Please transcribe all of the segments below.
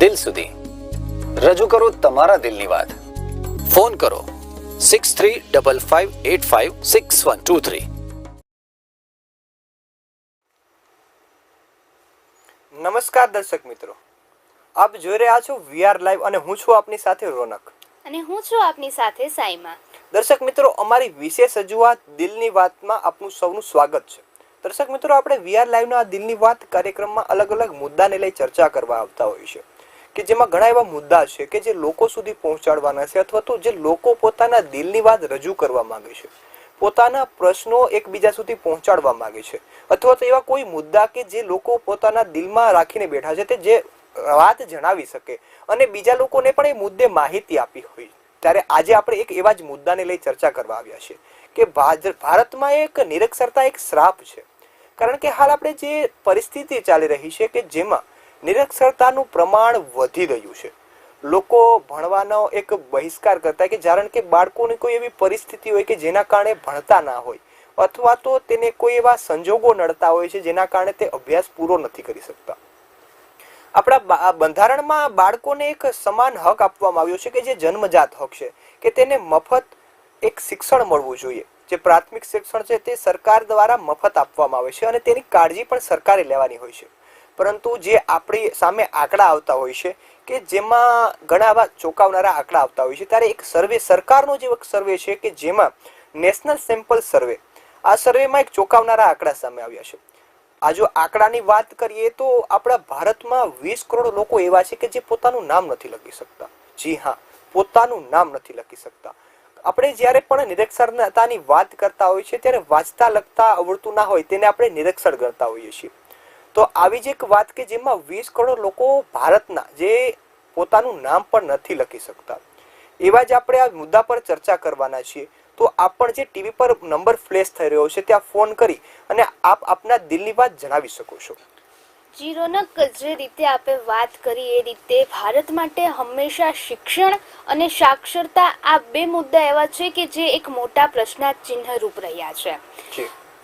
દિલ સુધી. રજૂ કરો તમારા દિલની વાત. ફોન કરો six three double five eight five six one two three નમસ્કાર દર્શક મિત્રો. આપ જોઈ રહ્યા છો વીઆર લાઈવ અને હું છું આપની સાથે રોનક. અને હું છું આપની સાથે સાઈમા દર્શક મિત્રો અમારી વિશેષ રજૂઆત દિલની વાતમાં આપનું સૌનું સ્વાગત છે. દર્શક મિત્રો આપણે વીઆર લાઈવના આ દિલની વાત કાર્યક્રમમાં અલગ અલગ મુદ્દાને લઈ ચર્ચા કરવા આવતા હોય છે. કે જેમાં ઘણા એવા મુદ્દા છે કે જે લોકો સુધી પહોંચાડવાના છે અથવા તો જે લોકો પોતાના દિલની વાત રજૂ કરવા માંગે છે. પોતાના પ્રશ્નો એકબીજા સુધી પહોંચાડવા માંગે છે. અથવા તો એવા કોઈ મુદ્દા કે જે લોકો પોતાના દિલમાં રાખીને બેઠા છે તે જે વાત જણાવી શકે અને બીજા લોકોને પણ એ મુદ્દે માહિતી આપી હોય. ત્યારે આજે આપણે એક એવા જ મુદ્દાને લઈ ચર્ચા કરવા આવ્યા છે કે ભારતમાં એક નિરક્ષરતા, એક શ્રાપ છે. કારણ કે હાલ આપણે જે પરિસ્થિતિ ચાલી રહી છે કે જેમાં નિરક્ષરતાનું પ્રમાણ વધી રહ્યું છે. લોકો ભણવાનો એક બહિષ્કાર કરતા કે કારણ કે બાળકોની કોઈ એવી પરિસ્થિતિ હોય કે જેના કારણે ભણતા ના હોય, અથવા તો તેને કોઈ એવા સંજોગો નડતા હોય છે જેના કારણે તે અભ્યાસ પૂરો નથી કરી શકતા. આપણા બંધારણમાં બાળકોને એક સમાન હક આપવામાં આવ્યો છે કે જે જન્મજાત હક છે, કે તેને મફત એક શિક્ષણ મળવું જોઈએ. જે પ્રાથમિક શિક્ષણ છે તે સરકાર દ્વારા મફત આપવામાં આવે છે અને તેની કાળજી પણ સરકારે લેવાની હોય છે. પરંતુ જે આપણી સામે આંકડા આવતા હોય છે, કે જેમાં ઘણા એવા ચોંકાવનારા આંકડા આવતા હોય છે, ત્યારે એક સર્વે, સરકારનો જે એક સર્વે છે કે જેમાં નેશનલ સેમ્પલ સર્વે, આ સર્વેમાં એક ચોંકાવનારા આંકડા સામે આવ્યા છે. આ જો આંકડાની વાત કરીએ તો આપણા ભારતમાં વીસ કરોડ લોકો એવા છે કે જે પોતાનું નામ નથી લખી શકતા. જી હા, પોતાનું નામ નથી લખી શકતા. આપણે જ્યારે પણ નિરક્ષરતાની વાત કરતા હોઈએ છીએ ત્યારે વાંચતા લખતા આવડતું ના હોય, તેને આપણે નિરક્ષર ગણતા હોઈએ છીએ. તો આવી જ એક વાત કે જેમાં વીસ કરોડ લોકો ભારતના જે પોતાનું નામ પણ નથી લખી શકતા. એવા જ આપણે આ મુદ્દા પર ચર્ચા કરવાના છીએ. તો આપ પણ જે ટીવી પર નંબર ફ્લેશ થઈ રહ્યો છે ત્યાં ફોન કરી અને આપ આપના દિલની વાત જણાવી શકો છો. જીરોનક જે રીતે આપણે વાત કરી એ રીતે ભારત માટે હંમેશા શિક્ષણ અને સાક્ષરતા આ બે મુદ્દા એવા છે કે જે એક મોટા પ્રશ્નાર્થ ચિહ્ન રૂપ રહ્યા છે.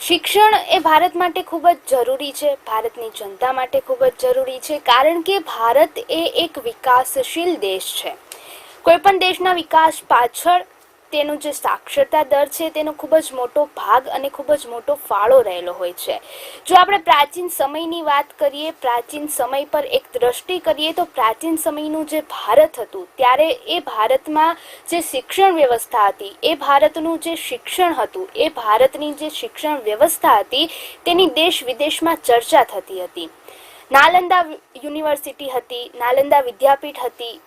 શિક્ષણ એ ભારત માટે ખૂબ જ જરૂરી છે, ભારતની જનતા માટે ખૂબ જ જરૂરી છે, કારણ કે ભારત એ એક વિકાસશીલ દેશ છે. કોઈપણ દેશના વિકાસ પાછળ તેનો જે સાક્ષરતા દર છે, તેનો ખૂબ જ મોટો ભાગ અને ખૂબ જ મોટો ફાળો રહેલો હોય છે. જો આપણે પ્રાચીન સમયની વાત કરીએ, પ્રાચીન સમય પર એક દ્રષ્ટિ કરીએ, તો પ્રાચીન સમયનું જે ભારત હતું, ત્યારે એ ભારતમાં જે શિક્ષણ વ્યવસ્થા હતી, એ ભારતનું જે શિક્ષણ હતું, એ ભારતની જે શિક્ષણ વ્યવસ્થા હતી, તેની દેશ વિદેશમાં ચર્ચા થતી હતી. નાલંદા યુનિવર્સિટી હતી, નાલંદા વિદ્યાપીઠ હતી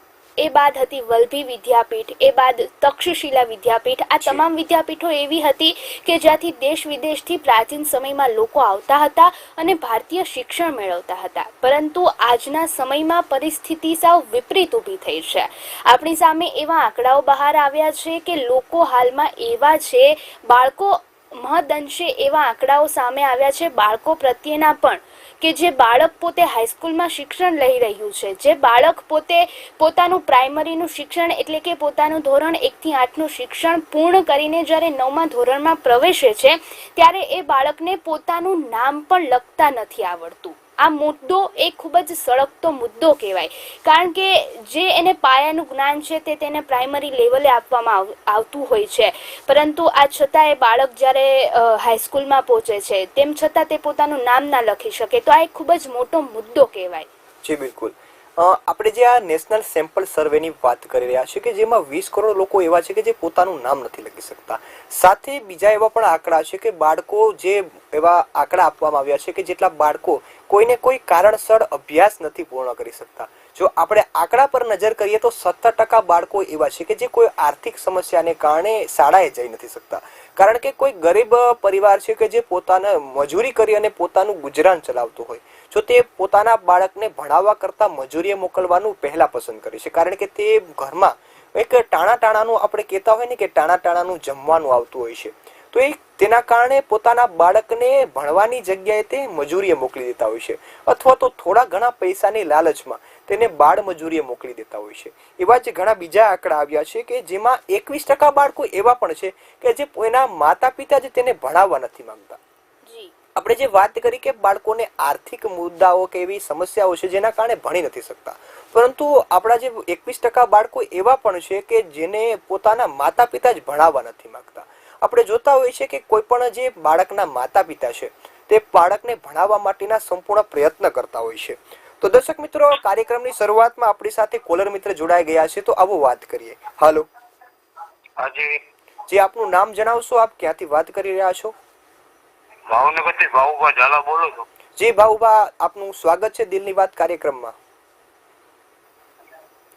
એ બાદ હતી વલ્ભી વિદ્યાપીઠ એ બાદ તક્ષશિલા વિદ્યાપીઠ. આ તમામ વિદ્યાપીઠો એવી હતી કે જ્યાંથી દેશ વિદેશથી પ્રાચીન સમયમાં લોકો આવતા હતા અને ભારતીય શિક્ષણ મેળવતા હતા. પરંતુ આજના સમયમાં પરિસ્થિતિ સાવ વિપરીત ઊભી થઈ છે. આપણી સામે એવા આંકડાઓ બહાર આવ્યા છે કે લોકો હાલમાં એવા છે બાળકો મહદઅંશે એવા આંકડાઓ સામે આવ્યા છે બાળકો પ્રત્યેના પણ. કે જે બાળક પોતે હાઈસ્કૂલમાં શિક્ષણ લઈ રહ્યું છે. જે બાળક પોતે પોતાનું પ્રાઇમરીનું શિક્ષણ એટલે કે પોતાનું ધોરણ એકથી આઠનું શિક્ષણ પૂર્ણ કરીને જ્યારે નવમા ધોરણમાં પ્રવેશે છે, ત્યારે એ બાળકને પોતાનું નામ પણ લખતા નથી આવડતું. આ મુદ્દો એ ખૂબ જ સળગતો મુદ્દો કહેવાય. કારણ કે જે એને પાયાનું જ્ઞાન છે તે તેને પ્રાઇમરી લેવલે આપવામાં આવ- આવતું હોય છે. પરંતુ આ છતાં એ બાળક જ્યારે હાઈસ્કૂલમાં પહોંચે છે, તેમ છતાં તે પોતાનું નામ ના લખી શકે. તો આ એક ખૂબ જ મોટો મુદ્દો કહેવાય. જી, બિલકુલ. આપણે જે આ નેશનલ સેમ્પલ સર્વેની વાત કરી રહ્યા છીએ કે જેમાં વીસ કરોડ લોકો એવા છે કે જે પોતાનું નામ નથી લખી શકતા. સાથે બીજા એવા પણ આંકડા છે કે બાળકો જે એવા આંકડા આપવામાં આવ્યા છે કે જેટલા બાળકો કોઈને કોઈ કારણસર અભ્યાસ નથી પૂર્ણ કરી શકતા. જો આપણે આંકડા પર નજર કરીએ તો સત્તર ટકા બાળકો એવા છે કે જે કોઈ આર્થિક સમસ્યાને કારણે શાળાએ જઈ નથી શકતા. કારણ કે કોઈ ગરીબ પરિવાર છે કે જે પોતાને મજૂરી કરી અને પોતાનું ગુજરાન ચલાવતું હોય. જો તે પોતાના બાળકને ભણાવવા કરતાં મજૂરીએ મોકલવાનું પહેલાં પસંદ કરે છે. કારણ કે તે ઘરમાં એક ટાણા ટાણાનું આપણે કહેતા હોય ને કે ટાણા ટાણાનું જમવાનું આવતું હોય છે. તો એ તેના કારણે પોતાના બાળકને ભણવાની જગ્યાએ તે મજૂરીએ મોકલી દેતા હોય છે. અથવા તો થોડા ઘણા પૈસાની લાલચમાં તેને બાળ મજૂરીએ મોકલી દેતા હોય છે. એવા જ ઘણા બીજા આંકડા આવ્યા છે કે જેમાં એકવીસ ટકા બાળકો એવા પણ છે કે જે એના માતા પિતા જ તેને ભણાવવા નથી માંગતા. આપણે જે વાત કરી કે બાળકોને આર્થિક મુદ્દાઓ કે એવી સમસ્યાઓ છે જેના કારણે ભણી નથી શકતા. પરંતુ આપણા જે એકવીસ ટકા બાળકો એવા પણ છે કે જેને પોતાના માતા પિતા જ ભણાવવા નથી માંગતા. આપણે જોતા હોઈએ છીએ કે કોઈ પણ જે બાળકના માતા પિતા છે તે બાળકને ભણાવવા માટેના સંપૂર્ણ પ્રયત્ન કરતા હોય છે. તો દર્શક મિત્રો કાર્યક્રમની શરૂઆતમાં આપણી સાથે કોલર મિત્ર જોડાઈ ગયા છે તો આવો વાત કરીએ. હાલો. હાજી. જે આપનું નામ જણાવશો આપ ક્યાંથી વાત કરી રહ્યા છો? ભાવનગરથી ભાવુભા ઝાલા બોલું છું. જી ભાવુભા આપનું સ્વાગત છે દિલની વાત કાર્યક્રમમાં.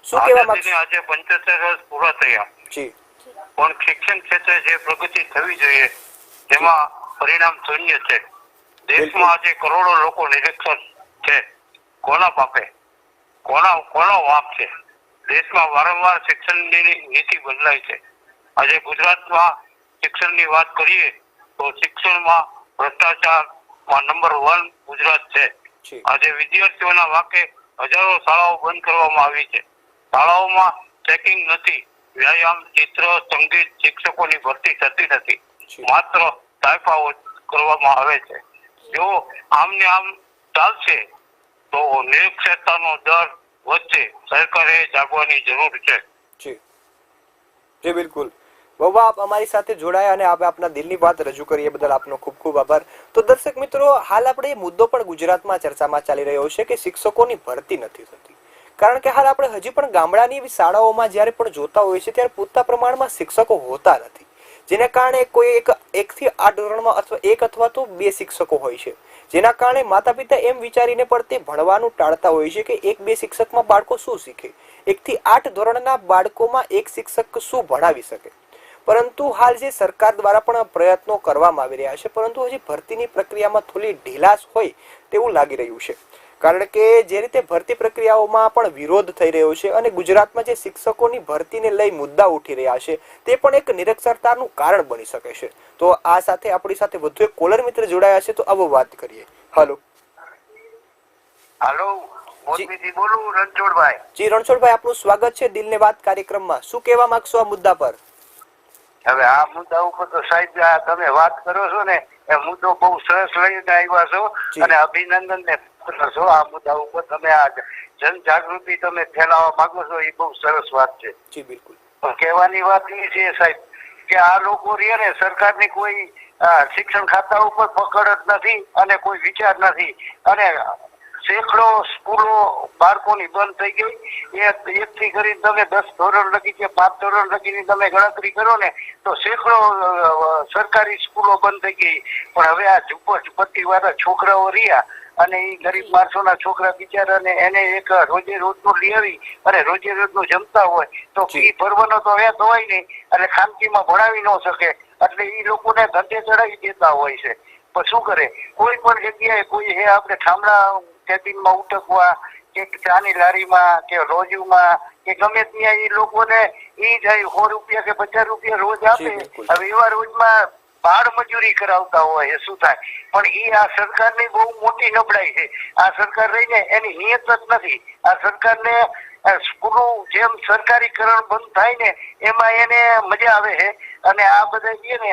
શું કહેવા માંગશો? આજે પંચોતેર વર્ષ પૂરા થયા. જી. પણ શિક્ષણ ક્ષેત્રે જે પ્રગતિ થવી જોઈએ તેમાં પરિણામ શૂન્ય છે. દેશમાં આજે કરોડો લોકો નિરક્ષર છે. કોના પાપે? કોના કોનો વાપ છે? દેશમાં વારંવાર શિક્ષણની નીતિ બદલાય છે. આજે ગુજરાતમાં શિક્ષણની વાત કરીએ તો શિક્ષણમાં ભ્રષ્ટાચારમાં નંબર વન ગુજરાત છે. આજે વિદ્યાર્થીઓના વાકે હજારો શાળાઓ બંધ કરવામાં આવી છે. શાળાઓમાં ચેકિંગ નથી. વ્યાયામ ચિત્ર સંગીત શિક્ષકોની ભરતી થતી નથી. માત્ર તાયફાઓ કરવામાં આવે છે. જો આમને આમ ચાલશે તો નિરક્ષરતાનો દર વધશે સરકારે જાગવાની જરૂર છે. જી. બિલકુલ. બાબા આપ અમારી સાથે જોડાયા અને આપણે આપના દિલની વાત રજૂ કરી એ બદલ આપનો ખૂબ ખૂબ આભાર. તો દર્શક મિત્રો હાલ આપણે એ મુદ્દો પણ ગુજરાતમાં ચર્ચામાં ચાલી રહ્યો છે કે શિક્ષકોની ભરતી નથી થતી. કારણ કે હાલ આપણે હજી પણ ગામડાની એવી શાળાઓમાં જ્યારે પણ જોતા હોઈએ છીએ, ત્યારે પૂરતા પ્રમાણમાં શિક્ષકો હોતા નથી. જેના કારણે કોઈ એક, એકથી આઠ ધોરણમાં અથવા એક અથવા તો બે શિક્ષકો હોય છે. જેના કારણે માતા પિતા એમ વિચારીને પણ તે ભણવાનું ટાળતા હોય છે કે એક, બે શિક્ષકમાં બાળકો શું શીખે? એકથી આઠ ધોરણના બાળકોમાં એક શિક્ષક શું ભણાવી શકે? પરંતુ હાલ જે સરકાર દ્વારા પણ પ્રયત્નો કરવામાં આવી રહ્યા છે, પરંતુ હજી ભરતીની પ્રક્રિયામાં થોડી ઢીલાશ હોય તેવું લાગી રહ્યું છે. કારણ કે જે રીતે ભરતી પ્રક્રિયાઓમાં પણ વિરોધ થઈ રહ્યો છે અને ગુજરાતમાં જે શિક્ષકોની ભરતીને લઈ મુદ્દા ઉઠી રહ્યા છે તે પણ એક નિરક્ષરતાનું કારણ બની શકે છે. તો આ સાથે આપણી સાથે વધુ એક કોલર મિત્ર જોડાયા છે તો આવો વાત કરીએ. હલો. હલો મોરબીથી બોલું રણછોડભાઈ. જી રણછોડભાઈ આપનું સ્વાગત છે દિલને વાત કાર્યક્રમમાં. શું કહેવા માંગશો આ મુદ્દા પર? હવે આ મુદ્દા ઉપર તો સાહેબ તમે વાત કરો છો ને એ મુદ્દો બહુ સરસ લઈને આવ્યા છો અને અભિનંદન ને છો. આ મુદ્દા ઉપર તમે આ જનજાગૃતિ તમે ફેલાવવા માંગો છો એ બહુ સરસ વાત છે. જી બિલકુલ. પણ કહેવાની વાત એ છે સાહેબ કે આ લોકો રે ને સરકારની કોઈ શિક્ષણ ખાતા ઉપર પકડ જ નથી અને કોઈ વિચાર નથી. અને સેંકડો સ્કૂલો બાળકોની બંધ થઈ ગઈ. એક એકથી થી કરી તમે દસ ધોરણ લગી કે પાંચ ધોરણ લગીની તમે ગણતરી કરો ને તો સેંકડો સરકારી સ્કૂલો બંધ થઈ ગઈ. પણ હવે આ ઝુંપડપટ્ટી વાળા છોકરાઓ રહ્યા અને એ ગરીબ માણસોના છોકરા બિચારાને એને એક રોજે રોજનું લઈ આવી અને રોજે રોજનું જમતા હોય તો. ફી ભરવાનો તો વ્યાજ હોય નહીં અને ખાનગીમાં ભણાવી ન શકે. એટલે એ લોકોને ધંધે ચડાવી દેતા હોય છે. પણ શું કરે? કોઈ પણ જગ્યાએ કોઈ હે આપણે ઠામડા કેબિનમાં ઉટકવા કે ચાની લારીમાં કે રોજુમાં કે ગમે ત્યાં એ લોકોને ઈ જાય સો રૂપિયા કે પચાસ રૂપિયા રોજ આપે. હવે એવા રોજમાં બાળ મજૂરી કરાવતા હોય શું થાય? પણ એ આ સરકારની બહુ મોટી નબળાઈ છે. આ સરકાર રહીને એની નિયત જ નથી. આ સરકારને સ્કૂલો જેમ સરકારીકરણ બંધ થાય ને એમાં એને મજા આવે છે. અને આ બધા છે ને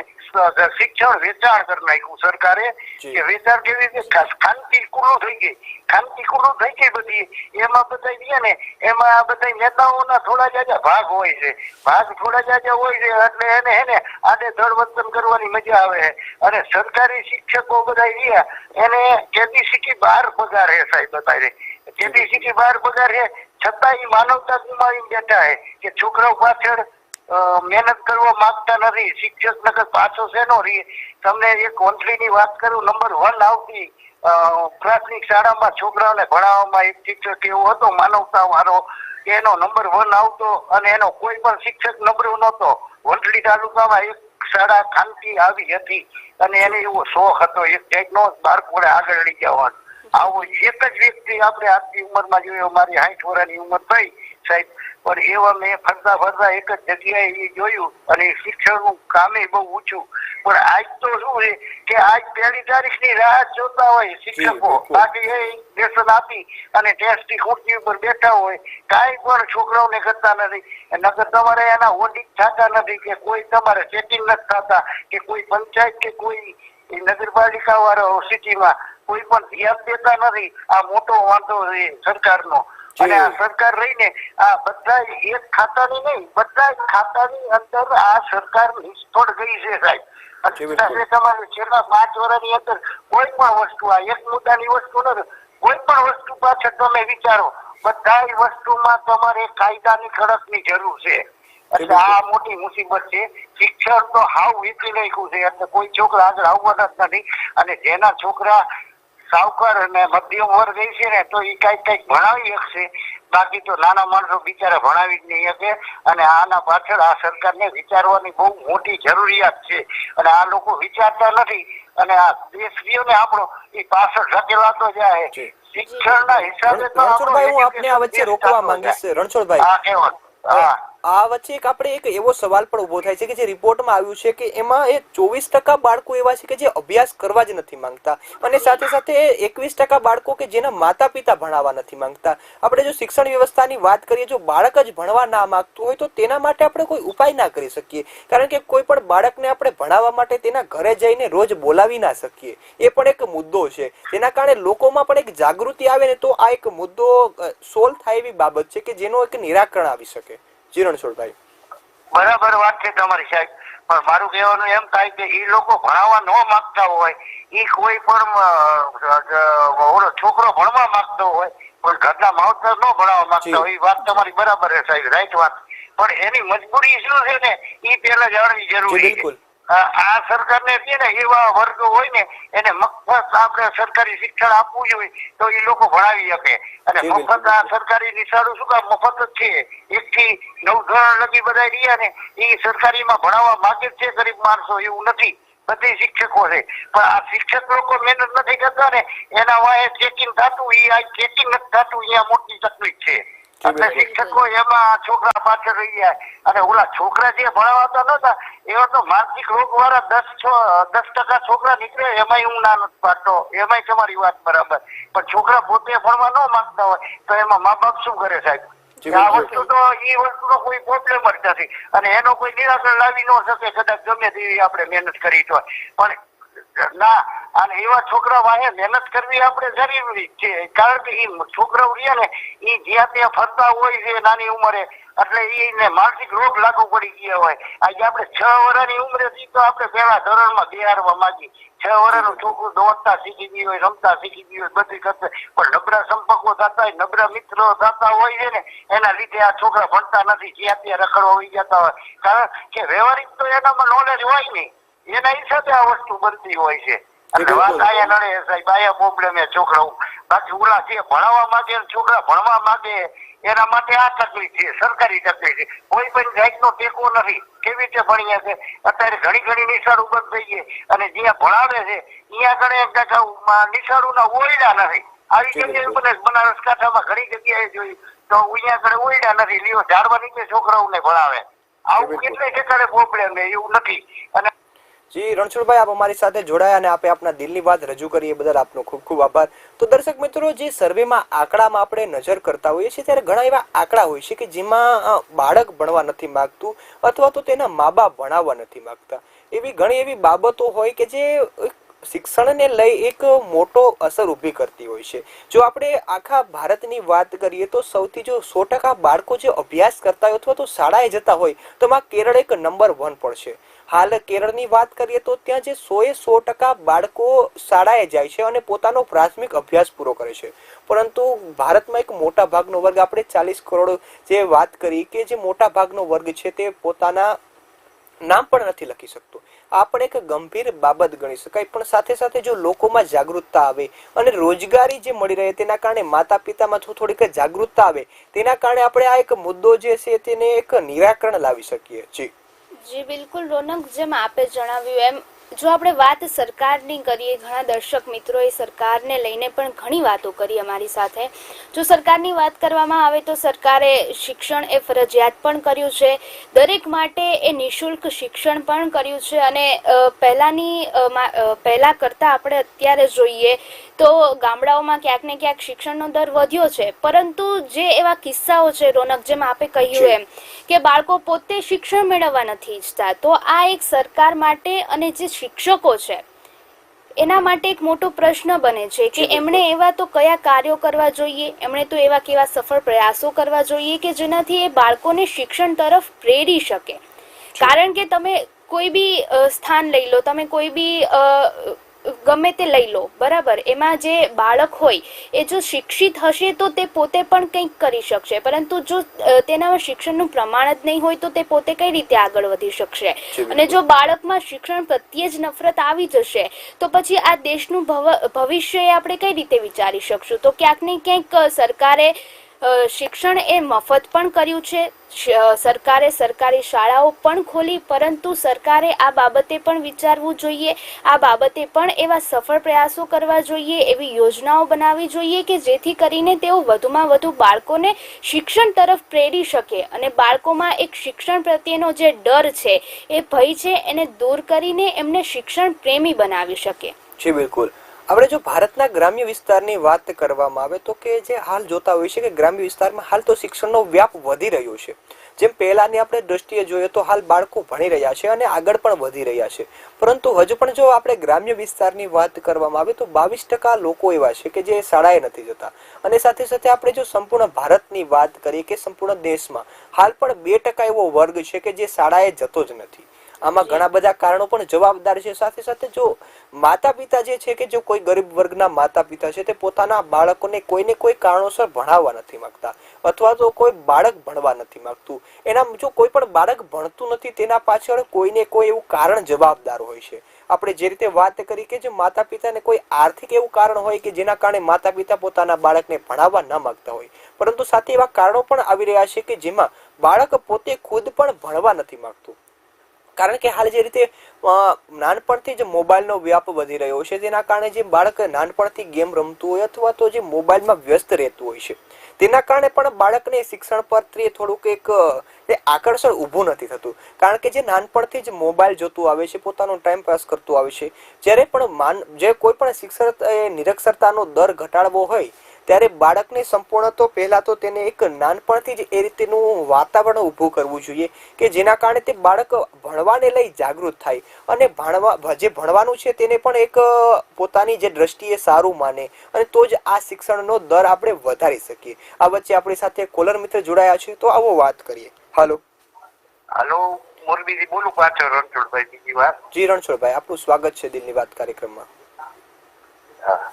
શિક્ષણ વેચાણ કરી નાખ્યું સરકારે કે વેચાણ કેવી રીતે ખાનગી સ્કૂલો થઈ ગઈ. ખાનગી સ્કૂલો થઈ ગઈ બધી. એમાં બધા છે ને એમાં આ બધા નેતાઓના થોડા જાજા ભાગ હોય છે. ભાગ થોડા જાજા હોય છે એટલે એને હે ને આડે ધડ કરવાની મજા આવે છે. અને સરકારી શિક્ષકો બધા રહ્યા એને કેબીસીથી બહાર પગાર છે સાહેબ અત્યારે. કેબીસીથી બહાર પગાર છે છતાં એ માનવતા ગુમાવી બેઠા છે કે છોકરાઓ પાછળ મહેનત કરવા માંગતા નથી. શિક્ષક નગર પાછો શેનો રહી? તમને એક વંથલીની વાત કરું, નંબર વન આવતી પ્રાથમિક શાળામાં છોકરાઓને ભણાવવામાં એક શિક્ષક એવો હતો, માનવતા વાળો એનો નંબર વન આવતો અને એનો કોઈ પણ શિક્ષક નબળો નહોતો. વંથલી તાલુકામાં એક શાળા ખાનગી આવી હતી અને એને એવો શોખ હતો. એક ટેકનો બાળકોને આગળ લઈ જવાનો. આવો એક જ વ્યક્તિ આપણે આજની ઉંમરમાં જોયો મારી સાઠ વર્ષની ઉંમર થઈ. સાહેબ પણ એવા મેં ફરતા ફરતા એક જ જગ્યાએ એ જોયું અને શિક્ષણનું કામે બહુ ઊંચું. પણ આજ તો શું છે કે આજ પહેલી તારીખની રાહ જોતા હોય શિક્ષકો. બાકી એ લેસન આપી અને ટેસ્ટની ખુરશી ઉપર બેઠા હોય. કાંઈ પણ છોકરાઓને કરતા નથી. નકર તમારે એના ઓડિટ થતા નથી કે કોઈ તમારે ચેકિંગ નથી થતા કે કોઈ પંચાયત કે કોઈ નગરપાલિકા વાળા સિટીમાં કોઈ પણ ધ્યાન દેતા નથી. આ મોટો વાંધો છે સરકારનો. અને આ સરકાર રહીને આ બધા એક ખાતાની નહીં બધા ખાતાની અંદર આ સરકાર નિષ્ફળ ગઈ છે સાહેબ. જી, અને બિલકુલ. તમારે છેલ્લા પાંચ વર્ષની અંદર કોઈ પણ વસ્તુ આ એક મુદ્દાની વસ્તુ નથી કોઈ પણ વસ્તુ પાછળ તમે વિચારો બધા વસ્તુમાં તમારે કાયદાની કડકની જરૂર છે. એટલે આ મોટી મુસીબત છે. શિક્ષણ તો હાવ વીતી નાખ્યું છે. એટલે કોઈ છોકરા આગળ આવવાના જ નથી. અને જેના છોકરા સાવકાર અને મધ્યમ વર્ગ એ છે ને તો એ કંઈક કંઈક ભણાવી શકશે. બાકી તો નાના માણસો બિચારા ભણાવી જ નહીં શકે અને આના પાછળ આ સરકારને વિચારવાની બહુ મોટી જરૂરિયાત છે. અને આ લોકો વિચારતા નથી. અને આ દેશ રહ્યો ને આપણો એ પાછળ ધકેલાતો જાય. શિક્ષણ શિક્ષણના હિસાબે તો આપણો રણછોડભાઈ હું આપને આ વચ્ચે રોકવા માંગીશ. રણછોડભાઈ. હા. આ વચ્ચે એક આપણે એક એવો સવાલ પણ ઊભો થાય છે કે જે રિપોર્ટમાં આવ્યું છે કે એમાં એ ચોવીસ ટકા બાળકો એવા છે કે જે અભ્યાસ કરવા જ નથી માંગતા. અને સાથે સાથે એકવીસ ટકા બાળકો કે જેના માતા પિતા ભણાવવા નથી માંગતા. આપણે જો શિક્ષણ વ્યવસ્થાની વાત કરીએ, જો બાળક જ ભણવા ના માંગતું હોય તો તેના માટે આપણે કોઈ ઉપાય ના કરી શકીએ. કારણ કે કોઈ પણ બાળકને આપણે ભણાવવા માટે તેના ઘરે જઈને રોજ બોલાવી ના શકીએ. એ પણ એક મુદ્દો છે. તેના કારણે લોકોમાં પણ એક જાગૃતિ આવે ને તો આ એક મુદ્દો સોલ્વ થાય એવી બાબત છે કે જેનો એક નિરાકરણ આવી શકે. જી રણછોડભાઈ બરાબર વાત છે તમારી સાહેબ. પણ મારું કહેવાનું એમ થાય કે એ લોકો ભણાવવા ન માંગતા હોય એ કોઈ પણ ઓલો છોકરો ભણવા માંગતો હોય પણ ઘરના માવતર ન ભણાવવા. માંગતા હોય એ વાત તમારી બરાબર છે સાહેબ રાઈટ વાત. પણ એની મજબૂરી શું છે ને એ પેલા જાણવી જરૂરી છે. આ સરકાર સરકારને છે ને એવા વર્ગો હોય ને એને મફત આપણે સરકારી શિક્ષણ આપવું જોઈએ તો એ લોકો ભણાવી શકે. અને મફત આ સરકારી નિશાળો શું કામ મફત જ છે. એક થી નવ ધોરણ લગી બધા રહ્યા ને એ સરકારીમાં ભણાવવા માંગે છે ગરીબ માણસો એવું નથી. બધી શિક્ષકો છે. પણ આ શિક્ષક લોકો મહેનત નથી કરતા ને એના વાય ચેકિંગ થતું એ આ ચેકિંગ નથી થતું અહીંયા મોટી તકલીફ છે. એટલે શિક્ષકો એમાં છોકરા પાછળ રહી ગયા. અને ઓલા છોકરા જે ભણાવતા નતા એવા તો માનસિક રોગ વાળા દસ દસ ટકા છોકરા નીકળે એમાંય હું ના નથી પાડતો. એમાંય તમારી વાત બરાબર. પણ છોકરા પોતે ભણવા ન માંગતા હોય તો એમાં મા બાપ શું કરે સાહેબ? આ વસ્તુ તો એ વસ્તુનો કોઈ પ્રોબ્લેમ જ નથી. અને એનો કોઈ નિરાકરણ લાવી ન શકે કદાચ ગમે તેવી આપણે મહેનત કરી તો. પણ ના, અને એવા છોકરા વાહે મહેનત કરવી આપણે જરૂરી છે. કારણ કે એ છોકરાઓ રહ્યા ને એ જ્યાં ત્યાં ફરતા હોય છે નાની ઉંમરે, એટલે એને માનસિક રોગ લાગુ પડી ગયા હોય. આજે આપણે છ વર્ષની ઉંમરે થી તો આપણે પહેલા ધોરણમાં બિહારવા માંગીએ છ વર્ષનું છોકરું દોડતા શીખી ગયું હોય, રમતા શીખી ગયું હોય, બધી કરતા. પણ નબળા સંપર્કો થતા હોય, નબળા મિત્રો થતા હોય છે ને, એના લીધે આ છોકરા ભણતા નથી, જ્યાં ત્યાં રખડવા હોઈ જતા હોય. કારણ કે વ્યવહારિક તો એનામાં નોલેજ હોય નહીં. એના હિસાબે આ વસ્તુ બનતી હોય છે. અને. વાત આયા નડે સાહેબ આયા પ્રોબ્લેમ એ છોકરાઓ. બાકી ઓલા જે ભણાવવા માંગે છોકરા ભણવા માંગે એના માટે આ તકલીફ છે સરકારી તકલીફ છે. કોઈ પણ જાતનો ટેકો નથી. કેવી રીતે ભણીએ છે? અત્યારે ઘણી ઘણી નિશાળ બંધ થઈ ગઈ અને જ્યાં ભણાવે છે ત્યાં આગળ નિશાળોના ઓરડા નથી. આવી જગ્યાએ બિલકુલ. બનારસ કાંઠામાં ઘણી જગ્યાએ જોઈ તો અહીંયા આગળ ઓરડા નથી. લ્યો ઝાડવા નીચે છોકરાઓને ભણાવે. આવું. કેટલે ઠેકાણે પ્રોબ્લેમ એવું નથી. અને જી, રણછોડભાઈ, આપ અમારી સાથે જોડાયા અને આપે આપના દિલની વાત રજૂ કરી. એ બદલ આપનો ખૂબ ખૂબ આભાર. તો દર્શક મિત્રો, જે સર્વેમાં આંકડામાં આપણે નજર કરતા હોઈએ છીએ, ત્યારે ઘણા એવા આંકડા હોય છે કે જેમાં બાળક ભણવા નથી માંગતું અથવા તો તેના મા બાપ ભણાવવા નથી માંગતા. એવી ઘણી એવી બાબતો હોય કે જે શિક્ષણને લઈ એક મોટો અસર ઊભી કરતી હોય છે. જો આપણે આખા ભારતની વાત કરીએ તો સૌથી જો સો ટકા બાળકો જે અભ્યાસ કરતા હોય અથવા તો શાળાએ જતા હોય, તો એમાં કેરળ એક નંબર વન પર છે. હાલ કેરળની વાત કરીએ તો ત્યાં જે સોએ સો ટકા બાળકો શાળાએ જાય છે અને પોતાનો પ્રાથમિક અભ્યાસ પૂરો કરે છે. પરંતુ ભારતમાં એક મોટા ભાગનો વર્ગ, આપણે ચાલીસ કરોડ જે વાત કરી કે જે મોટા ભાગનો વર્ગ છે તે પોતાના નામ પણ નથી લખી શકતો. આ પણ એક ગંભીર બાબત ગણી શકાય, પણ સાથે સાથે જો લોકોમાં જાગૃતતા આવે અને રોજગારી જે મળી રહે તેના કારણે માતા પિતામાં જો થોડીક જાગૃતતા આવે, તેના કારણે આપણે આ એક મુદ્દો જે છે તેને એક નિરાકરણ લાવી શકીએ જી જી, બિલકુલ. રોનક, જેમ આપે જણાવ્યું એમ જો આપણે વાત સરકારની કરીએ ઘણા દર્શક મિત્રોએ સરકારને લઈને પણ ઘણી વાતો કરી અમારી સાથે. જો સરકારની વાત કરવામાં આવે તો સરકારે શિક્ષણ એ ફરજિયાત પણ કર્યું છે. દરેક માટે એ નિઃશુલ્ક શિક્ષણ પણ કર્યું છે અને પહેલાંની પહેલા કરતાં આપણે અત્યારે જોઈએ તો ગામડાઓમાં ક્યાંક ને ક્યાંક શિક્ષણનો દર વધ્યો છે. પરંતુ જે એવા કિસ્સાઓ છે રોનક જેમ આપે કહ્યું એમ કે બાળકો પોતે શિક્ષણ મેળવવા નથી ઈચ્છતા તો આ એક સરકાર માટે અને જે શિક્ષકો છે. એના માટે એક મોટો પ્રશ્ન બને છે કે એમણે એવા તો કયા કાર્યો કરવા જોઈએ? એમણે તો એવા કેવા સફળ પ્રયાસો કરવા જોઈએ કે જેનાથી એ બાળકોને શિક્ષણ તરફ પ્રેરી શકે? કારણ કે તમે કોઈ બી સ્થાન લઈ લો તમે કોઈ બી ગમે તે લઈ લો બરાબર? એમાં જે બાળક હોય એ જો શિક્ષિત હશે તો તે પોતે પણ કંઈક કરી શકશે. પરંતુ જો તેનામાં શિક્ષણનું પ્રમાણ જ નહીં હોય તો તે પોતે કઈ રીતે આગળ વધી શકશે? અને જો બાળકમાં શિક્ષણ પ્રત્યે જ નફરત આવી જશે તો પછી આ દેશનું ભવ- ભવિષ્ય એ આપણે કઈ રીતે વિચારી શકશું? તો ક્યાંક ને ક્યાંક સરકારે શિક્ષણ એ મફત પણ કર્યું છે. સરકારે સરકારી શાળાઓ પણ ખોલી, પરંતુ સરકારે આ બાબતે પણ વિચારવું જોઈએ. આ બાબતે પણ એવા સફળ પ્રયાસો કરવા જોઈએ, એવી યોજનાઓ બનાવવી જોઈએ કે જેથી કરીને તેઓ વધુમાં વધુ બાળકોને શિક્ષણ તરફ પ્રેરી શકે. અને બાળકોમાં એક શિક્ષણ પ્રત્યેનો જે ડર છે, એ ભય છે, એને દૂર કરીને એમને શિક્ષણ પ્રેમી બનાવી શકે. જી, બિલકુલ. આપણે જો ભારતના ગ્રામ્ય વિસ્તારની વાત કરવામાં આવે તો કે જે હાલ જોતા હોય છે કે ગ્રામ્ય વિસ્તારમાં હાલ તો શિક્ષણનો વ્યાપ વધી રહ્યો છે. જેમ પહેલાની આપણે દ્રષ્ટિએ જોઈએ તો હાલ બાળકો ભણી રહ્યા છે અને આગળ પણ વધી રહ્યા છે. પરંતુ હજુ પણ જો આપણે ગ્રામ્ય વિસ્તારની વાત કરવામાં આવે તો બાવીસ ટકા લોકો એવા છે કે જે શાળાએ નથી જતા. અને સાથે સાથે આપણે જો સંપૂર્ણ ભારતની વાત કરીએ કે સંપૂર્ણ દેશમાં હાલ પણ બે ટકા એવો વર્ગ છે કે જે શાળાએ જતો જ નથી. આમાં ઘણા બધા કારણો પણ જવાબદાર છે. સાથે સાથે જો માતા પિતા જે છે કે જો કોઈ ગરીબ વર્ગના માતા પિતા છે તે પોતાના બાળકોને કોઈને કોઈ કારણોસર ભણાવવા નથી માંગતા અથવા તો કોઈ બાળક ભણવા નથી માંગતું. એના જો કોઈ પણ બાળક ભણતું નથી તેના પાછળ કોઈને કોઈ એવું કારણ જવાબદાર હોય છે. આપણે જે રીતે વાત કરી કે જે માતા પિતાને કોઈ આર્થિક એવું કારણ હોય કે જેના કારણે માતા પિતા પોતાના બાળકને ભણાવવા ન માંગતા હોય. પરંતુ સાથે એવા કારણો પણ આવી રહ્યા છે કે જેમાં બાળક પોતે ખુદ પણ ભણવા નથી માંગતું. કારણ કે હાલ જે રીતે નાનપણથી જ મોબાઈલનો વ્યાપ વધી રહ્યો છે, તેના કારણે જે બાળક નાનપણથી ગેમ રમતું હોય અથવા તો જે મોબાઈલમાં વ્યસ્ત રહેતું હોય છે, તેના કારણે પણ બાળકને શિક્ષણ પ્રત્યે થોડુંક એક આકર્ષણ ઊભું નથી થતું. કારણ કે જે નાનપણથી જ મોબાઈલ જોતું આવે છે, પોતાનો ટાઈમ પાસ કરતું આવે છે, જ્યારે પણ માન, જે કોઈ પણ શિક્ષણ નિરક્ષરતાનો દર ઘટાડવો હોય ત્યારે બાળકને સંપૂર્ણ તો પહેલાં તો તેને એક નાનપણથી જ એ રીતેનું વાતાવરણ ઊભું કરવું જોઈએ કે જેના કારણે તે બાળક ભણવાને લઈ જાગૃત થાય અને ભણવા જે ભણવાનું છે તેને પણ એક પોતાની જે દ્રષ્ટિએ સારું માને અને તો જ આ શિક્ષણનો દર આપણે વધારી શકીએ. આ વચ્ચે આપણી સાથે કોલર મિત્ર જોડાયા છે તો આવો વાત કરીએ. હાલો. હાલો મોરબીથી બોલું પાછળ રણછોડભાઈ બીજી વાર. જી રણછોડભાઈ આપનું સ્વાગત છે દિલની વાત કાર્યક્રમમાં. હા.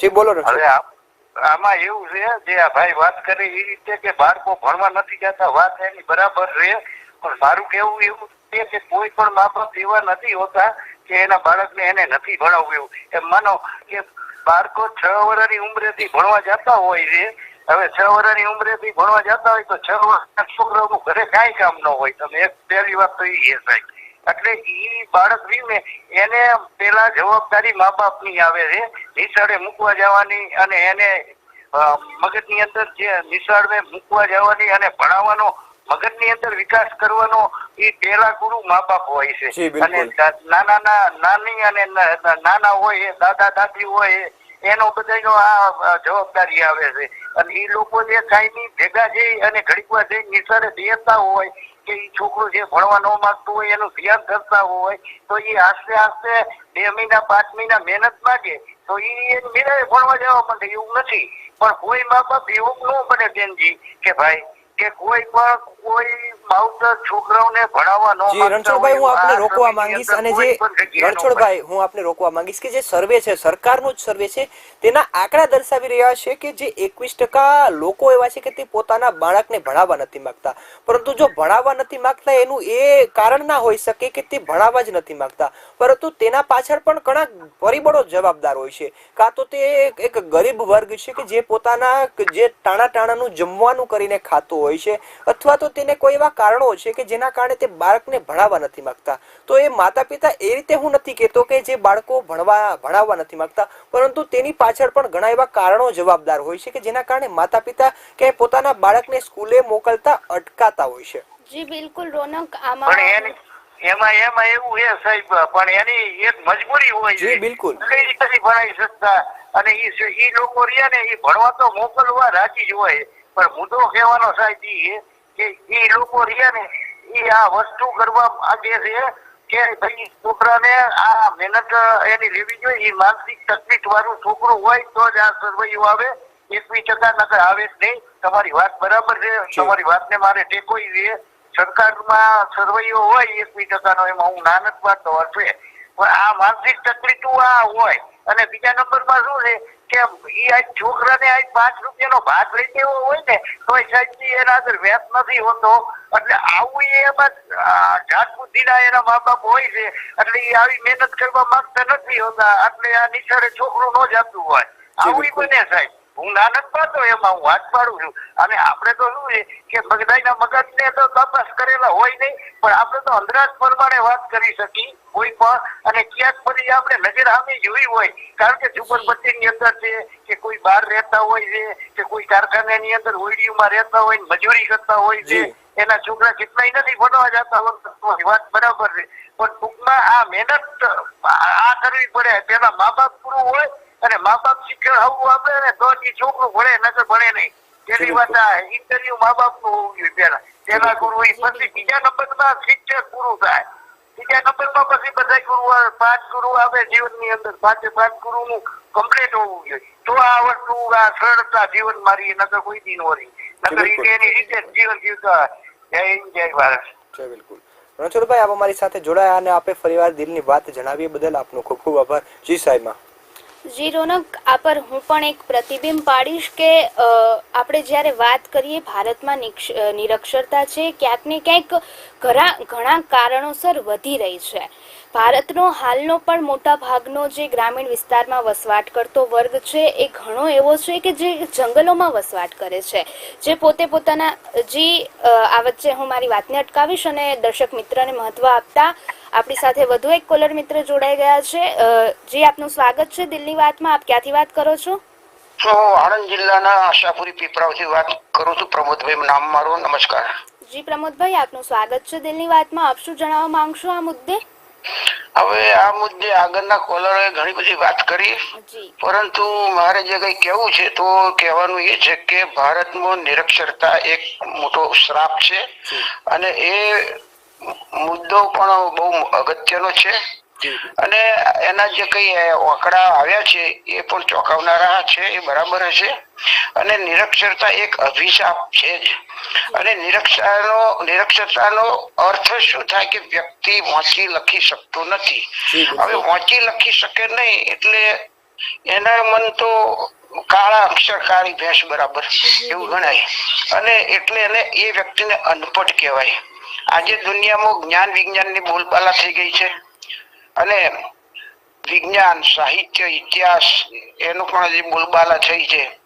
જી બોલો રણછોડ. આમાં એવું છે, જે આ ભાઈ વાત કરે એ રીતે કે બાળકો ભણવા નથી જતા, વાત એની બરાબર રહે પણ મારું કેવું એવું છે કે કોઈ પણ મા બાપ એવા નથી હોતા કે એના બાળકને એને નથી ભણાવવું એવું. એમ માનો કે બાળકો છ વર્ષની ઉંમરેથી ભણવા જતા હોય છે, હવે છ વર્ષની ઉંમરેથી ભણવા જતા હોય તો છ વર્ષના છોકરાઓનું ઘરે કાંઈ કામ ન હોય. તમે એક પહેલી વાત તો એ સાહેબ. એટલે ઈ બાળક રહ્યું ને એને પેલા જવાબદારી મા બાપની આવે છે. નિશાળે મૂકવા જવાની અને એને મગજની અંદર જે નિશાળે મૂકવા જવાની અને ભણાવવાનો મગજની અંદર વિકાસ કરવાનો એ પેલા ગુરુ મા બાપ હોય છે. અને નાના નાની અને નાના હોય એ દાદા દાદી હોય એનો બધાનો આ જવાબદારી આવે છે. અને એ લોકો જે કાયમી ભેગા જઈ અને ઘડીક વાર જઈ નિશાળે બેસતા હોય કે એ છોકરું જે ભણવા ન માંગતું હોય, એનું ધ્યાન કરતા હોય, તો એ આસ્તે આસ્તે બે મહિના, પાંચ મહિના મહેનત માંગે, તો એ નિરાય ભણવા જવા માટે એવું નથી. પણ કોઈ મા બાપ એવું ન બને બેનજી, કે ભાઈ, કે કોઈ પણ કોઈ માવતર છોકરાઓને ભણાવવા જી રણછોડભાઈ હું આપને રોકવા માંગીશ અને જે પણ જગ્યાએ ન રણછોડભાઈ હું આપને રોકવા માંગીશ કે જે સર્વે છે સરકારનો જ સર્વે છે તેના આંકડા દર્શાવી રહ્યા છે કે જે એકવીસ ટકા લોકો એવા છે કે તે પોતાના બાળકને ભણાવવા નથી માંગતા. પરંતુ જો ભણાવવા નથી માંગતા એનું એ કારણ ના હોઈ શકે કે તે ભણાવવા જ નથી માંગતા. પરંતુ તેના પાછળ પણ ઘણા પરિબળો જવાબદાર હોય છે. કાં તો તે એક- એક ગરીબ વર્ગ છે કે જે પોતાના જે ટાણા ટાણાનું જમવાનું કરીને ખાતું હોય છે અથવા તો તેને કોઈ એવા કારણો છે કે જેના કારણે તે બાળકને ભણાવવા નથી માંગતા. તો એ માતા પિતા એ રીતે હું નથી કહેતો કે જે બાળકો ભણવા ભણાવવા નથી માંગતા પરંતુ તેની પાછળ પણ ઘણા એવા કારણો જવાબદાર હોય છે કે જેના કારણે માતા પિતા કે પોતાના બાળકને સ્કૂલે મોકલતા અટકાતા હોય છે. જી બિલકુલ રોનક આમાં એમાં એમાં એવું છે સાહેબ પણ એની એક મજબૂરી હોય છે. બિલકુલ. કઈ રીતે નથી ભણાવી શકતા. અને એ લોકો રહ્યા ને એ ભણવા તો મોકલવા રાજી જ હોય. પણ મુદ્દો કહેવાનો સાહેબ કે એ લોકો રહ્યા ને એ આ વસ્તુ કરવા માંગે છે કે ભાઈ છોકરાને આ મહેનત એની લેવી જોઈએ એ માનસિક તકલીફ વાળું છોકરું હોય તો જ આ સર્વૈવ આવે એકવી ટકા નગર આવે જ નહીં. તમારી વાત બરાબર છે તમારી વાતને મારે ટેકોઈ છે. સરકારમાં સર્વૈયો હોય એકવી ટકાનો એમાં હું નાનક વાત તો હશે પણ આ માનસિક તકલીફ આ હોય અને બીજા નંબરમાં શું છે કે ઈ આજ છોકરાને આજ પાંચ રૂપિયાનો ભાગ લઈ દેવો હોય ને તો સાહેબ એના આગળ વ્યાપ નથી હોતો. એટલે આવું એ એમાં આ જાત બુદ્ધિના એના મા બાપ હોય છે એટલે એ આવી મહેનત કરવા માંગતા નથી હોતા. એટલે આ નિશાળે છોકરું ન જતું હોય. આવું બને સાહેબ. હું નાનક પાડતો એમાં હું વાત પાડું છું. અને આપણે તો શું છે કે બગદાઈના મગજને તો તપાસ કરેલા હોય નહીં પણ આપણે તો અંદાજ પ્રમાણે વાત કરી શકી કોઈ પણ. અને ક્યાંક પછી આપણે નજર સામે જોઈ હોય કારણ કે ઝુંપડપટ્ટીની અંદર છે કે કોઈ બહાર રહેતા હોય છે કે કોઈ કારખાનાની અંદર ઓઈડીયુમાં રહેતા હોય મજૂરી કરતા હોય છે એના છોકરા કેટલાય નથી ભણવા જતા હોય વાત બરાબર છે. પણ ટૂંકમાં આ મહેનત આ આ કરવી પડે પેલા મા બાપ પૂરું હોય અને મા બાપ શિક્ષણ આવવું આપે ને તો એ છોકરું ભણે નકર ભણે નહીં. પેલી વાત આ ઇન્ટરવ્યુ મા બાપનું હોવું જોઈએ પેલા પેલા ગુરુ પછી બીજા નંબરમાં શિક્ષક ગુરુ થાય. બીજા નંબરમાં પછી બધા ગુરુ. પાંચ ગુરુ આવે જીવનની અંદર પાંચે પાંચ ગુરુનું કમ્પ્લીટ હોવું જોઈએ. તો આ વસ્તુ આ સરળતા જીવન મારી નકર કોઈ દિન નો રહી. નકર એની રીતે જીવન જીવતા જય હિન્દ જય ભારત. જય બિલકુલ. રણછોડભાઈ આપ અમારી સાથે જોડાયા અને આપે ફરીવાર દિલની વાત જણાવી બદલ આપનો ખૂબ ખૂબ આભાર. જી સાહેબમાં. જી રોનક આ પર હું પણ એક પ્રતિબિંબ પાડીશ કે આપણે જ્યારે વાત કરીએ ભારતમાં નિરક્ષરતા છે, ક્યાંક ને ક્યાંક ઘણા ઘણા કારણોસર વધી રહી છે. ભારતનો હાલનો પણ મોટા ભાગનો જે ગ્રામીણ વિસ્તારમાં વસવાટ કરતો વર્ગ છે એ ઘણો એવો છે કે જે જંગલોમાં વસવાટ કરે છે. જે પોતે પોતાના જે આ વચ્ચે હું મારી વાતને અટકાવીશ અને દર્શક મિત્રને મહત્વ આપતા આપણી સાથે વધુ એક કોલર મિત્ર જોડાઈ ગયા છે. જે આપનું સ્વાગત છે દિલ્હી વાતમાં. આપ ક્યાંથી વાત કરો છો? હું આણંદ જિલ્લાના આશાપુરી પીપરાવથી વાત કરું છું. પ્રમોદભાઈ નામ મારું. નમસ્કાર. જી પ્રમોદભાઈ આપનું સ્વાગત છે દિલ્હી વાતમાં. આપ શું જણાવવા માંગશો આ મુદ્દે? હવે આ મુદ્દે આગળના કોલરોએ ઘણી બધી વાત કરી. પરંતુ મારે જે કઈ કહેવું છે તો કહેવાનું એ છે કે ભારતમાં નિરક્ષરતા એક મોટો શ્રાપ છે. અને એ મુદ્દો પણ બહુ અગત્યનો છે. અને એના જે કઈ આંકડા આવ્યા છે એ પણ ચોંકાવનારા છે એ બરાબર છે અને નિરક્ષરતા એક અભિશાપ છે જ. અને નિરક્ષરતાનો નિરક્ષરતાનો અર્થ શું થાય કે વ્યક્તિ વાંચી લખી શકતો નથી. હવે વાંચી લખી શકે નહીં એટલે એના મન તો કાળા અક્ષર કાળી ભેંસ બરાબર એવું ગણાય. અને એટલે એને એ વ્યક્તિને અનપઢ કહેવાય. આજે દુનિયામાં જ્ઞાન વિજ્ઞાનની બોલબાલા થઈ ગઈ છે. અને વિજ્ઞાન સાહિત્ય ઇતિહાસ એનું પણ જે બોલબાલા થઈ છે.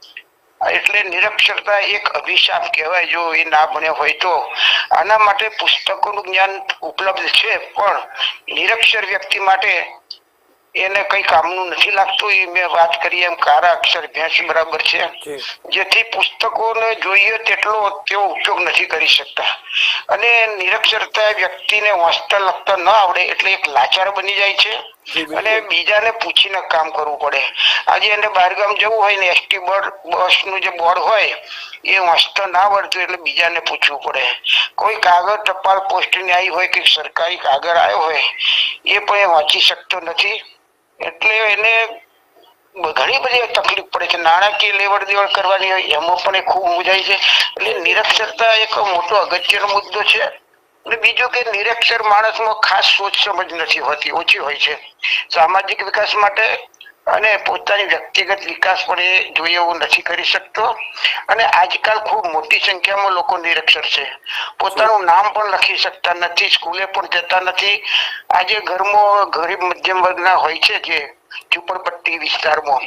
એટલે નિરક્ષરતા એક અભિશાપ કહેવાય જો એ ના ભણ્યો હોય તો. આના માટે પુસ્તકોનું જ્ઞાન ઉપલબ્ધ છે પણ નિરક્ષર વ્યક્તિ માટે એને કઈ કામનું નથી લાગતું. એ મેં વાત કરી એમ કારા અક્ષર ભેંસ બરાબર છે. જેથી પુસ્તકોને જોઈએ તેટલો તેઓ ઉપયોગ નથી કરી શકતા. અને નિરક્ષરતા વ્યક્તિને વાંચતા લખતા ન આવડે એટલે એક લાચાર બની જાય છે. અને બીજાને પૂછીને કામ કરવું પડે. આજે એને બહારગામ જવું હોય ને એસટી બસનું જે બોર્ડ હોય એ વાંચતા ના વળતું એટલે બીજાને પૂછવું પડે. કોઈ કાગળ ટપાલ પોસ્ટની આવી હોય કે સરકારી કાગળ આવ્યો હોય એ પણ એ વાંચી શકતો નથી. એટલે એને ઘણી બધી તકલીફ પડે છે. નાણાકીય લેવડ દેવડ કરવાની હોય એમાં પણ એ ખૂબ મુજાય છે. એટલે નિરક્ષરતા એક મોટો અગત્યનો મુદ્દો છે. બીજું કે નિરક્ષર માણસમાં ખાસ સોચ સમજ નથી હોતી, ઓછી હોય છે. સામાજિક વિકાસ માટે અને પોતાની વ્યક્તિગત વિકાસ પણ એ જોઈએ એવું નથી કરી શકતો. અને આજકાલ ખૂબ મોટી સંખ્યામાં લોકો નિરક્ષર છે. પોતાનું નામ પણ લખી શકતા નથી, સ્કૂલે પણ જતા નથી. આજે ઘરમાં ગરીબ મધ્યમ વર્ગના હોય છે જે ઝુંપડપટ્ટી વિસ્તારમાં.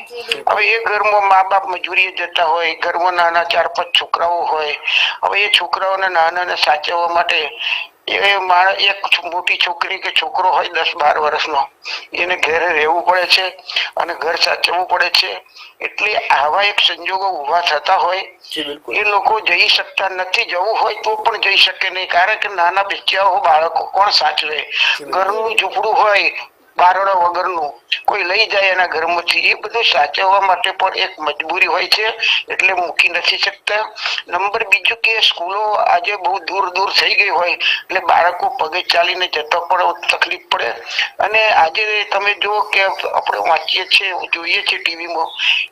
હવે એ ઘરમાં મા બાપ મજૂરીએ જતા હોય ઘરમાં નાના ચાર પાંચ છોકરાઓ હોય હવે એ છોકરાઓને નાનાને સાચવવા માટે એ માણ- એક મોટી છોકરી કે છોકરો હોય દસ બાર વર્ષનો એને ઘરે રહેવું પડે છે અને ઘર સાચવવું પડે છે. એટલે આવા એક સંજોગો ઊભા થતા હોય એ લોકો જઈ શકતા નથી. જવું હોય તો પણ જઈ શકે નહીં. કારણ કે નાના બચ્ચાઓ બાળકો કોણ સાચવે? ઘરનું ઝૂંપડું હોય બારણા વગરનું કોઈ લઈ જાય એના ઘરમાંથી, એ બધું સાચવવા માટે પણ એક મજબૂરી હોય છે, એટલે મૂકી નથી શકતા. નંબર બીજું કે સ્કૂલો આજે બહુ દૂર દૂર થઈ ગઈ હોય, એટલે બાળકો પગે ચાલીને જતા પણ તકલીફ પડે. અને આજે તમે જુઓ કે આપણે વાંચીએ છીએ, જોઈએ છીએ ટીવીમાં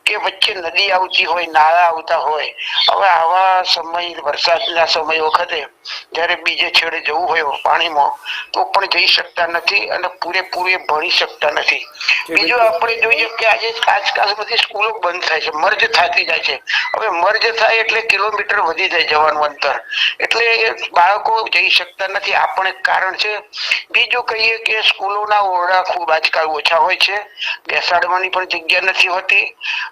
કે વચ્ચે નદી આવતી હોય, નાળા આવતા હોય. હવે આવા સમય, વરસાદના સમય વખતે જ્યારે બીજે છેડે જવું હોય પાણીમાં, તો પણ જઈ શકતા નથી અને પૂરેપૂરે ભણી શકતા નથી. બીજું આપણે જોઈએ કે આજે આજકાલ બધી સ્કૂલો બંધ થાય છે મર્જ થતી જાય છે. હવે મર્જ થાય એટલે કિલોમીટર વધી જાય જવાનું અંતર. એટલે બાળકો જઈ શકતા નથી. આ પણ એક કારણ છે. બીજું કહીએ કે સ્કૂલોના ઓરડા ખૂબ આજકાલ ઓછા હોય છે. બેસાડવાની પણ જગ્યા નથી હોતી.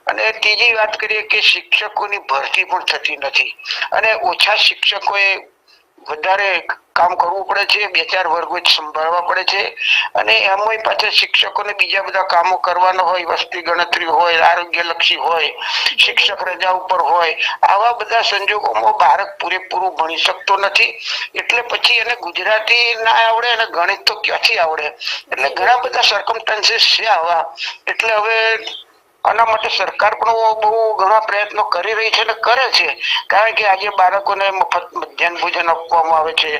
અને ત્રીજી વાત કરીએ કે શિક્ષકોની ભરતી પણ થતી નથી. અને ઓછા શિક્ષકોએ વધારે કામ કરવું પડે છે, બે ચાર વર્ગો સંભાળવા પડે છે. અને એમાંય પાછા શિક્ષકોને બીજા બધા કામો કરવાના હોય, વસ્તી ગણતરી હોય આરોગ્ય લક્ષી હોય, શિક્ષક રજા ઉપર હોય, આવા બધા સંજોગોમાં બાળક પૂરેપૂરું ભણી શકતો નથી. એટલે પછી એને ગુજરાતી ના આવડે અને ગણિત તો ક્યાંથી આવડે? એટલે ઘણા બધા સર્કમસ્ટાન્સીસ છે આવા. એટલે હવે આના માટે સરકાર પણ બહુ ઘણા પ્રયત્નો કરી રહી છે અને કરે છે. કારણ કે આજે બાળકોને મફત મધ્યાહન ભોજન આપવામાં આવે છે,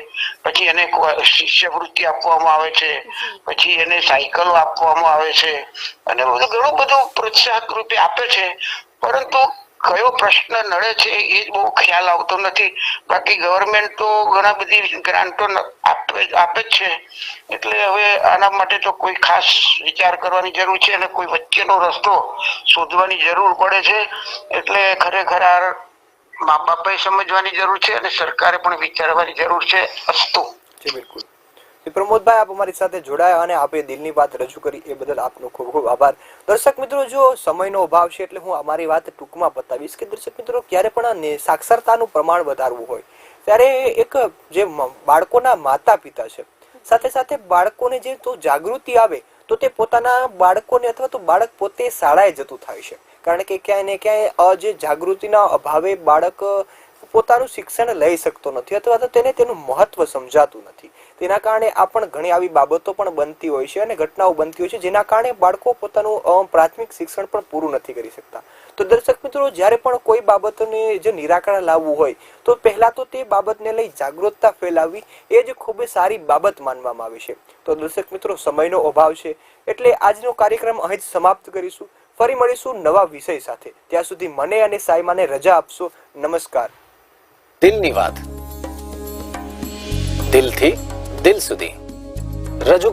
પછી એને શિષ્યવૃત્તિ આપવામાં આવે છે, પછી એને સાયકલો આપવામાં આવે છે, અને બધું ઘણું બધું પ્રોત્સાહક રૂપે આપે છે. પરંતુ કયો પ્રશ્ન નડે છે એ જ બહુ ખ્યાલ આવતો નથી. બાકી ગવર્મેન્ટ તો ઘણા બધી ગ્રાન્ટો આપે આપે જ છે. એટલે હવે આના માટે તો કોઈ ખાસ વિચાર કરવાની જરૂર છે અને કોઈ વચ્ચેનો રસ્તો શોધવાની જરૂર પડે છે. એટલે ખરેખર આ મા બાપે સમજવાની જરૂર છે અને સરકારે પણ વિચારવાની જરૂર છે અસ્તુ. બિલકુલ. પ્રમોદભાઈ આપ અમારી સાથે જોડાયા અને આપે દિલની વાત રજૂ કરી એ બદલ આપનો ખૂબ ખૂબ આભાર. દર્શક મિત્રો, જો સમયનો અભાવ છે એટલે હું અમારી વાત ટૂંકમાં બતાવીશ કે દર્શક મિત્રો, ક્યારે પણ સાક્ષરતાનું પ્રમાણ વધારવું હોય, ત્યારે એક જે બાળકોના માતા પિતા છે, સાથે સાથે બાળકોને જે તો જાગૃતિ આવે, તો તે પોતાના બાળકોને અથવા તો બાળક પોતે શાળાએ જતું થાય છે. કારણ કે ક્યાંય ને ક્યાંય જે જાગૃતિના અભાવે બાળક પોતાનું શિક્ષણ લઈ શકતો નથી અથવા તો તેને તેનું મહત્વ સમજાતું નથી. તેના કારણે આ પણ ઘણી આવી બાબતો પણ બનતી હોય છે અને ઘટનાઓ બનતી હોય છે, જેના કારણે બાળકો પોતાનું પ્રાથમિક શિક્ષણ પણ પૂરું નથી કરી શકતા. તો દર્શક મિત્રો, જ્યારે પણ કોઈ બાબતોને જે નિરાકરણ લાવવું હોય, તો પહેલા તો તે બાબતને લઈ જાગૃતતા ફેલાવવી એ જ ખૂબ જ સારી બાબત માનવામાં આવે છે. તો દર્શક મિત્રો, સમયનો અભાવ છે, એટલે આજનો કાર્યક્રમ અહીં જ સમાપ્ત કરીશું. ફરી મળીશું નવા વિષય સાથે. ત્યાં સુધી મને અને સાયમાને રજા આપશો. નમસ્કાર. દિલની વાત. દિલથી દિલ સુધી. રજૂ